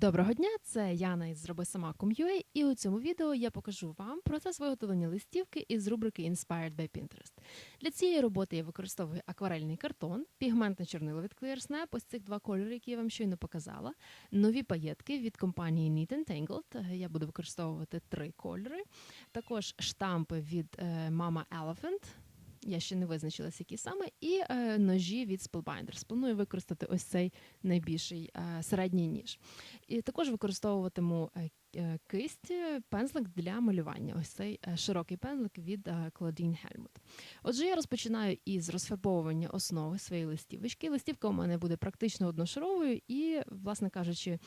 Доброго дня, це Яна із Зроби сама сама.com.ua і у цьому відео я покажу вам процес виготовлення листівки із рубрики Inspired by Pinterest. Для цієї роботи я використовую акварельний картон, пігментне чорнило від ClearSnap, ось цих два кольори, які я вам щойно показала, нові паєтки від компанії Neat and. Я буду використовувати три кольори. Також штампи від е, Mama Elephant. Я ще не визначилася, які саме, і е, ножі від Spellbinders. Планую використати ось цей найбільший е, середній ніж. І також використовуватиму е, кисть, е, пензлик для малювання. Ось цей е, широкий пензлик від е, Claudine Helmut. Отже, я розпочинаю із розфарбовування основи своєї листівочки. Листівка у мене буде практично одношаровою, і, власне кажучи,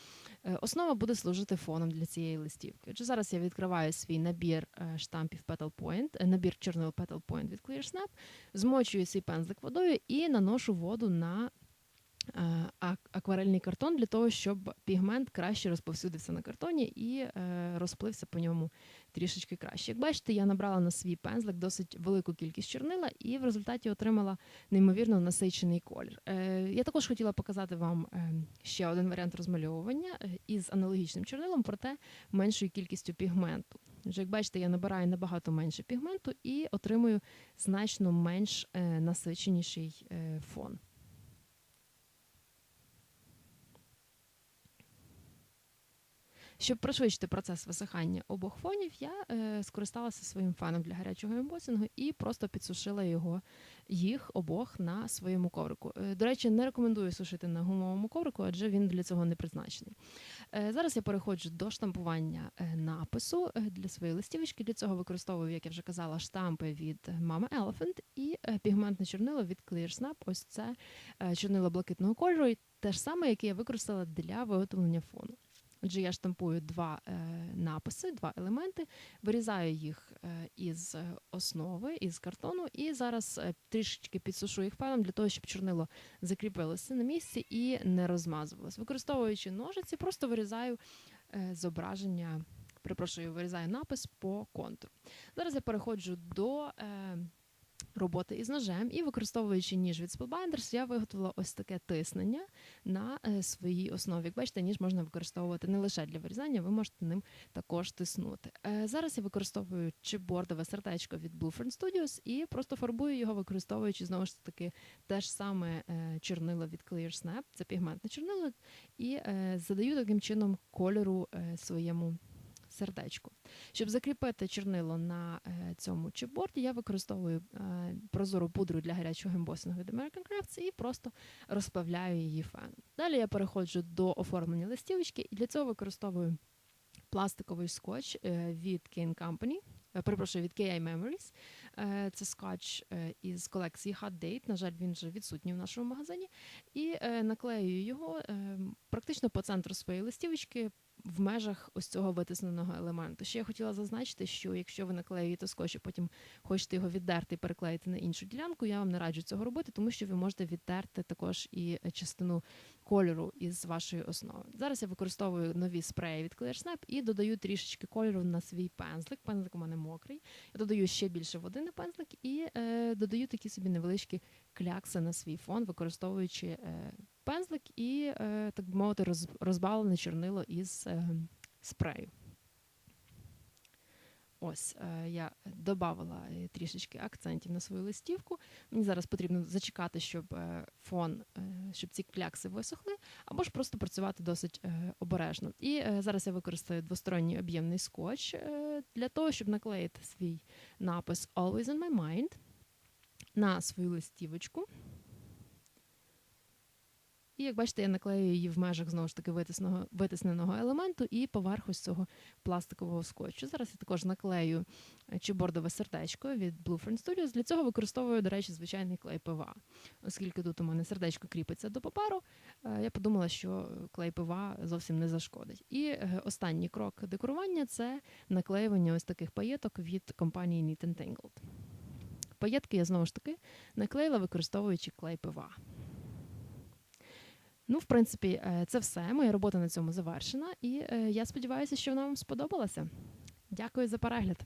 е, основа буде служити фоном для цієї листівки. Отже, зараз я відкриваю свій набір е, штампів Petal Point, е, набір чорнил Petal Point від ClearSnap, змочую свій пензлик водою і наношу воду на е, акварельний картон для того, щоб пігмент краще розповсюдився на картоні і е, розплився по ньому трішечки краще. Як бачите, я набрала на свій пензлик досить велику кількість чорнила і в результаті отримала неймовірно насичений колір. Е, я також хотіла показати вам е, ще один варіант розмальовування е, із аналогічним чорнилом, проте меншою кількістю пігменту. Отже, як бачите, я набираю набагато менше пігменту і отримую значно менш е, насиченіший е, фон. Щоб пришвидшити процес висихання обох фонів, я е, скористалася своїм феном для гарячого ембосінгу і просто підсушила його їх обох на своєму коврику. Е, до речі, не рекомендую сушити на гумовому коврику, адже він для цього не призначений. Е, зараз я переходжу до штампування е, напису е, для своєї листівочки. Для цього використовую, як я вже казала, штампи від Mama Elephant і е, пігментне чорнило від ClearSnap. Ось це чорнило блакитного кольору, і те ж саме, яке я використала для виготовлення фону. Отже, я штампую два е, написи, два елементи, вирізаю їх е, із основи, із картону, і зараз е, трішечки підсушу їх феном для того, щоб чорнило закріпилося на місці і не розмазувалося. Використовуючи ножиці, просто вирізаю зображення, перепрошую, вирізаю напис по контуру. Зараз я переходжу до. Роботи із ножем і використовуючи ніж від Spellbinders, я виготовила ось таке тиснення на е, своїй основі. Як бачите, ніж можна використовувати не лише для вирізання, ви можете ним також тиснути. Е, Зараз я використовую чипбордове сердечко від Bluefern Studios і просто фарбую його, використовуючи знову ж таки те ж саме е, чорнило від ClearSnap, це пігментне чорнило, і задаю таким чином кольору своєму сердечку. Щоб закріпити чорнило на е, цьому чипборді, я використовую е, прозору пудру для гарячого ембосингу від American Crafts і просто розплавляю її феном. Далі я переходжу до оформлення листівочки і для цього використовую пластиковий скотч е, від Kane Company. Перепрошую, від KI Memories. Це скотч із колекції Hot Date. На жаль, він вже відсутній в нашому магазині. І наклеюю його е, практично по центру своєї листівочки в межах ось цього витисненого елементу. Ще я хотіла зазначити, що якщо ви наклеюєте скотч, і потім хочете його віддерти і переклеїти на іншу ділянку, я вам не раджу цього робити, тому що ви можете відтерти також і частину кольору із вашої основи. Зараз я використовую нові спреї від ClearSnap і додаю трішечки кольору на свій пензлик. Пензлик у мене мокрий. Я додаю ще більше води на пензлик і е, додаю такі собі невеличкі клякси на свій фон, використовуючи е, пензлик і, е, так би мовити, роз, розбавлене чорнило із е, спрею. Ось е, я додавала е, трішечки акцентів на свою листівку. Мені зараз потрібно зачекати, щоб е, фон, щоб ці клякси висохли, або ж просто працювати досить обережно. І зараз я використаю двосторонній об'ємний скотч для того, щоб наклеїти свій напис Always on my mind на свою листівочку. І як бачите, я наклею її в межах знову ж таки витисного, витисненого елементу і поверх ось цього пластикового скотчу. Зараз я також наклею е, чібордове сердечко від Bluefern Studios. Для цього використовую, до речі, звичайний клей ПВА. Оскільки тут у мене сердечко кріпиться до паперу, е, я подумала, що клей ПВА зовсім не зашкодить. І е, останній крок декорування це наклеювання ось таких паєток від компанії Neat Tangled. Паєтки я знову ж таки наклеїла, використовуючи клей ПВА. Ну, в принципі, е, це все. Моя робота на цьому завершена, і е, я сподіваюся, що вона вам сподобалася. Дякую за перегляд.